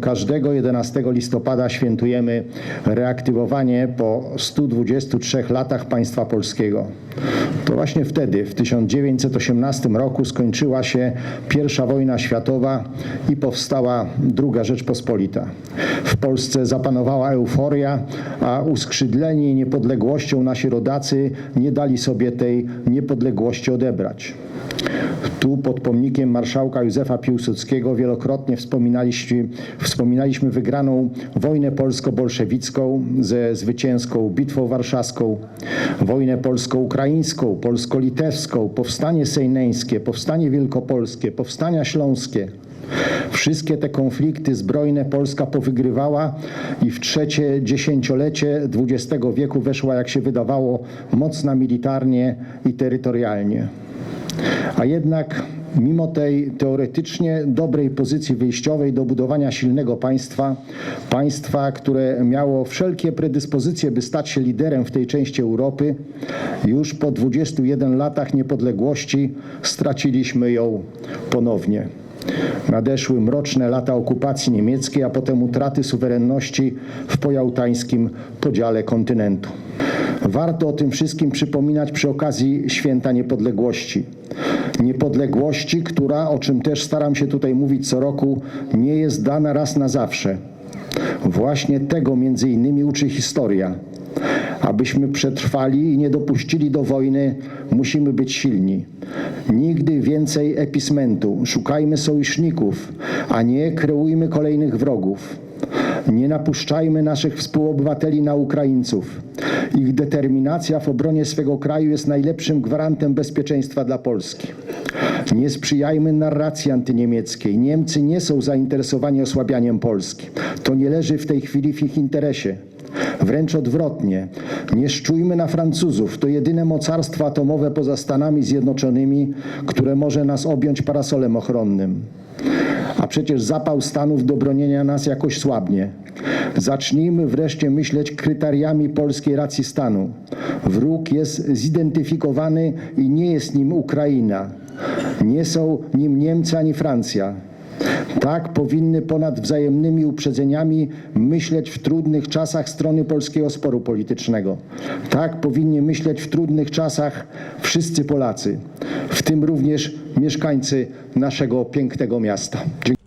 Każdego 11 listopada świętujemy reaktywowanie po 123 latach państwa polskiego. To właśnie wtedy, w 1918 roku, skończyła się I wojna światowa i powstała II Rzeczpospolita. W Polsce zapanowała euforia, a uskrzydleni niepodległością nasi rodacy nie dali sobie tej niepodległości odebrać. Tu pod pomnikiem marszałka Józefa Piłsudskiego wielokrotnie wspominaliśmy, wspominaliśmy wygraną wojnę polsko-bolszewicką ze zwycięską Bitwą Warszawską, wojnę polsko-ukraińską, polsko-litewską, powstanie sejneńskie, powstanie wielkopolskie, powstania śląskie. Wszystkie te konflikty zbrojne Polska powygrywała i w trzecie dziesięciolecie XX wieku weszła, jak się wydawało, mocna militarnie i terytorialnie. A jednak mimo tej teoretycznie dobrej pozycji wyjściowej do budowania silnego państwa, państwa, które miało wszelkie predyspozycje, by stać się liderem w tej części Europy, już po 21 latach niepodległości straciliśmy ją ponownie. Nadeszły mroczne lata okupacji niemieckiej, a potem utraty suwerenności w pojałtańskim podziale kontynentu. Warto o tym wszystkim przypominać przy okazji Święta Niepodległości. Niepodległości, która, o czym też staram się tutaj mówić co roku, nie jest dana raz na zawsze. Właśnie tego między innymi uczy historia. Abyśmy przetrwali i nie dopuścili do wojny, musimy być silni. Nigdy więcej epismentu. Szukajmy sojuszników, a nie kreujmy kolejnych wrogów. Nie napuszczajmy naszych współobywateli na Ukraińców. Ich determinacja w obronie swego kraju jest najlepszym gwarantem bezpieczeństwa dla Polski. Nie sprzyjajmy narracji antyniemieckiej. Niemcy nie są zainteresowani osłabianiem Polski. To nie leży w tej chwili w ich interesie. Wręcz odwrotnie. Nie szczujmy na Francuzów. To jedyne mocarstwo atomowe poza Stanami Zjednoczonymi, które może nas objąć parasolem ochronnym. A przecież zapał Stanów do bronienia nas jakoś słabnie. Zacznijmy wreszcie myśleć kryteriami polskiej racji stanu. Wróg jest zidentyfikowany i nie jest nim Ukraina. Nie są nim Niemcy ani Francja. Tak powinny ponad wzajemnymi uprzedzeniami myśleć w trudnych czasach strony polskiego sporu politycznego. Tak powinni myśleć w trudnych czasach wszyscy Polacy, w tym również mieszkańcy naszego pięknego miasta. Dziękuję.